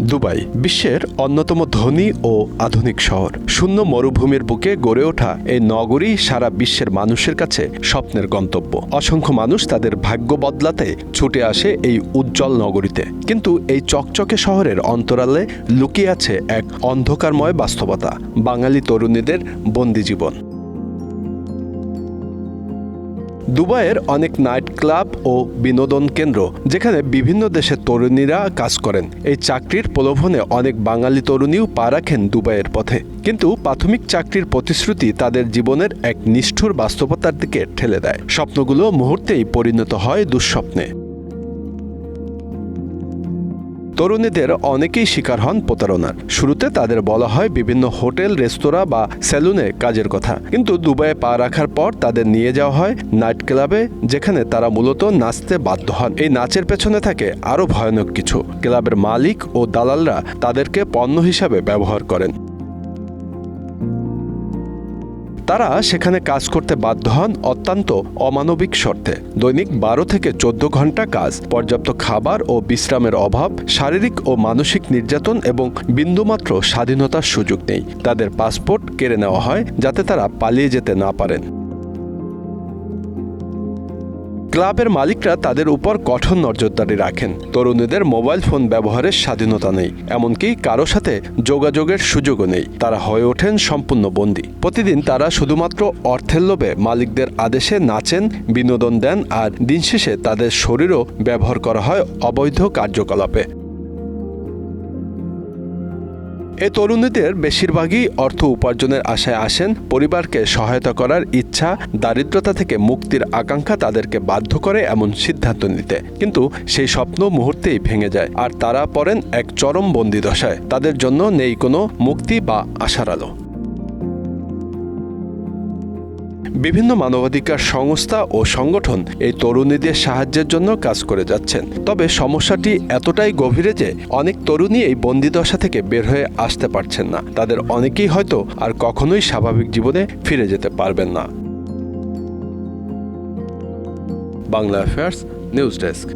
Dubai, বিশ্বের অন্যতম ধনী ও আধুনিক শহর। শূন্য মরুভূমির বুকে গড়ে ওঠা এই নগরী সারা বিশ্বের মানুষের কাছে স্বপ্নের গন্তব্য। অসংখ্য মানুষ তাদের ভাগ্য বদলাতে ছুটে আসে এই উজ্জ্বল নগরীতে। কিন্তু এই চকচকে শহরের অন্তরালে লুকিয়ে আছে এক অন্ধকারময় বাস্তবতা, বাঙালি তরুণীদের বন্দি জীবন দুবাইয়ের অনেক নাইট ক্লাব ও বিনোদন কেন্দ্র, যেখানে বিভিন্ন দেশের তরুণীরা কাজ করেন। এই চাকরির প্রলোভনে অনেক বাঙালি তরুণীও পা রাখেন দুবাইয়ের পথে। কিন্তু প্রাথমিক চাকরির প্রতিশ্রুতি তাদের জীবনের এক নিষ্ঠুর বাস্তবতার দিকে ঠেলে দেয়। স্বপ্নগুলো মুহূর্তেই পরিণত হয় দুঃস্বপ্নে। তরুণীদের অনেকেই শিকার হন প্রতারণার। শুরুতে তাদের বলা হয় বিভিন্ন হোটেল, রেস্তোরাঁ বা সেলুনে কাজের কথা। কিন্তু দুবাইয়ে পা রাখার পর তাদের নিয়ে যাওয়া হয় নাইট ক্লাবে, যেখানে তারা মূলত নাচতে বাধ্য হন। এই নাচের পেছনে থাকে আরও ভয়ানক কিছু। ক্লাবের মালিক ও দালালরা তাদেরকে পণ্য হিসাবে ব্যবহার করেন। তারা সেখানে কাজ করতে বাধ্য হন অত্যন্ত অমানবিক শর্তে। দৈনিক বারো থেকে চোদ্দ ঘণ্টা কাজ, পর্যাপ্ত খাবার ও বিশ্রামের অভাব, শারীরিক ও মানসিক নির্যাতন এবং বিন্দুমাত্র স্বাধীনতার সুযোগ নেই। তাদের পাসপোর্ট কেড়ে নেওয়া হয় যাতে তারা পালিয়ে যেতে না পারেন। ক্লাবের মালিকরা তাদের উপর কঠোর নজরদারি রাখেন। তরুণীদের মোবাইল ফোন ব্যবহারের স্বাধীনতা নেই, এমনকি কারও সাথে যোগাযোগের সুযোগও নেই। তারা হয়ে ওঠেন সম্পূর্ণ বন্দী। প্রতিদিন তারা শুধুমাত্র অর্থের লোভে মালিকদের আদেশে নাচেন, বিনোদন দেন আর দিনশেষে তাদের শরীরও ব্যবহার করা হয় অবৈধ কার্যকলাপে। এ তরুণীদের বেশিরভাগই অর্থ উপার্জনের আশায় আসেন, পরিবারকে সহায়তা করার ইচ্ছা, দারিদ্রতা থেকে মুক্তির আকাঙ্ক্ষা তাদেরকে বাধ্য করে এমন সিদ্ধান্ত নিতে। কিন্তু সেই স্বপ্ন মুহূর্তেই ভেঙে যায় আর তারা পড়েন এক চরম বন্দিদশায়। তাদের জন্য নেই কোনো মুক্তি বা আশার আলো। বিভিন্ন মানবাধিকার সংস্থা ও সংগঠন এই তরুণীদের সাহায্যের জন্য কাজ করে যাচ্ছেন। তবে সমস্যাটি এতটাই গভীরে যে অনেক তরুণী এই বন্দিদশা থেকে বের হয়ে আসতে পারছেন না। তাদের অনেকেই হয়তো আর কখনোই স্বাভাবিক জীবনে ফিরে যেতে পারবেন না। Bangla affairs news desk